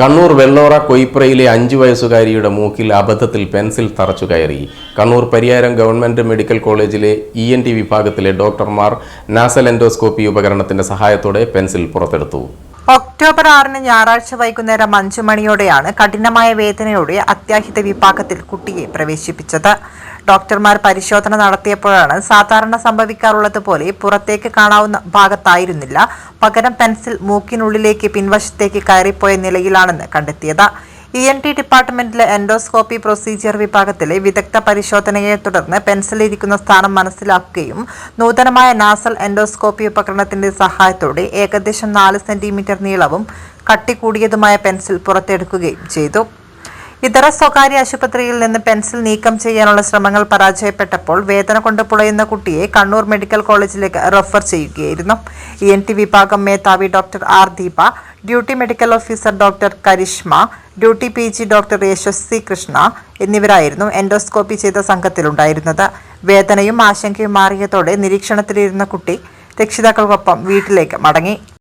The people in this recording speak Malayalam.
കണ്ണൂർ വെള്ളോറ കൊയ്പ്രയിലെ അഞ്ചു വയസ്സുകാരിയുടെ മൂക്കിൽ അബദ്ധത്തിൽ പെൻസിൽ തറച്ചു കയറി. കണ്ണൂർ പരിയാരം ഗവൺമെന്റ് മെഡിക്കൽ കോളേജിലെ ഇ എൻ ടി വിഭാഗത്തിലെ ഡോക്ടർമാർ നാസൽ എൻഡോസ്കോപ്പി ഉപകരണത്തിന്റെ സഹായത്തോടെ പെൻസിൽ പുറത്തെടുത്തു. ഒക്ടോബർ ആറിന് ഞായറാഴ്ച വൈകുന്നേരം അഞ്ചു മണിയോടെയാണ് കഠിനമായ വേദനയോടെ അത്യാഹിത വിഭാഗത്തിൽ കുട്ടിയെ പ്രവേശിപ്പിച്ചത്. ഡോക്ടർമാർ പരിശോധന നടത്തിയപ്പോഴാണ് സാധാരണ സംഭവിക്കാറുള്ളത് പോലെ പുറത്തേക്ക് കാണാവുന്ന ഭാഗത്തായിരുന്നില്ല. പകരം പെൻസിൽ മൂക്കിനുള്ളിലേക്ക് പിൻവശത്തേക്ക് കയറിപ്പോയ നിലയിലാണെന്ന് കണ്ടെത്തിയത്. ഇ എൻ ടി ഡിപ്പാർട്ട്മെന്റിലെ എൻഡോസ്കോപ്പി പ്രൊസീജിയർ വിഭാഗത്തിലെ വിദഗ്ധ പരിശോധനയെ തുടർന്ന് പെൻസിൽ ഇരിക്കുന്ന സ്ഥാനം മനസ്സിലാക്കുകയും നൂതനമായ നാസൽ എൻഡോസ്കോപ്പി ഉപകരണത്തിന്റെ സഹായത്തോടെ ഏകദേശം നാല് സെന്റിമീറ്റർ നീളവും കട്ടി കൂടിയതുമായ പെൻസിൽ പുറത്തെടുക്കുകയും ചെയ്തു. ഇതര സ്വകാര്യ ആശുപത്രിയിൽ നിന്ന് പെൻസിൽ നീക്കം ചെയ്യാനുള്ള ശ്രമങ്ങൾ പരാജയപ്പെട്ടപ്പോൾ വേദന കൊണ്ട് പുളയുന്ന കുട്ടിയെ കണ്ണൂർ മെഡിക്കൽ കോളേജിലേക്ക് റെഫർ ചെയ്യുകയായിരുന്നു. ഇ എൻ ടി വിഭാഗം മേധാവി doctor R Deepa duty medical officer doctor Karishma duty P G doctor Yashaswi Krishna എന്നിവരായിരുന്നു എൻഡോസ്കോപ്പി ചെയ്ത സംഘത്തിലുണ്ടായിരുന്നത്. വേദനയും ആശങ്കയും മാറിയതോടെ നിരീക്ഷണത്തിലിരുന്ന കുട്ടി രക്ഷിതാക്കൾക്കൊപ്പം വീട്ടിലേക്ക് മടങ്ങി.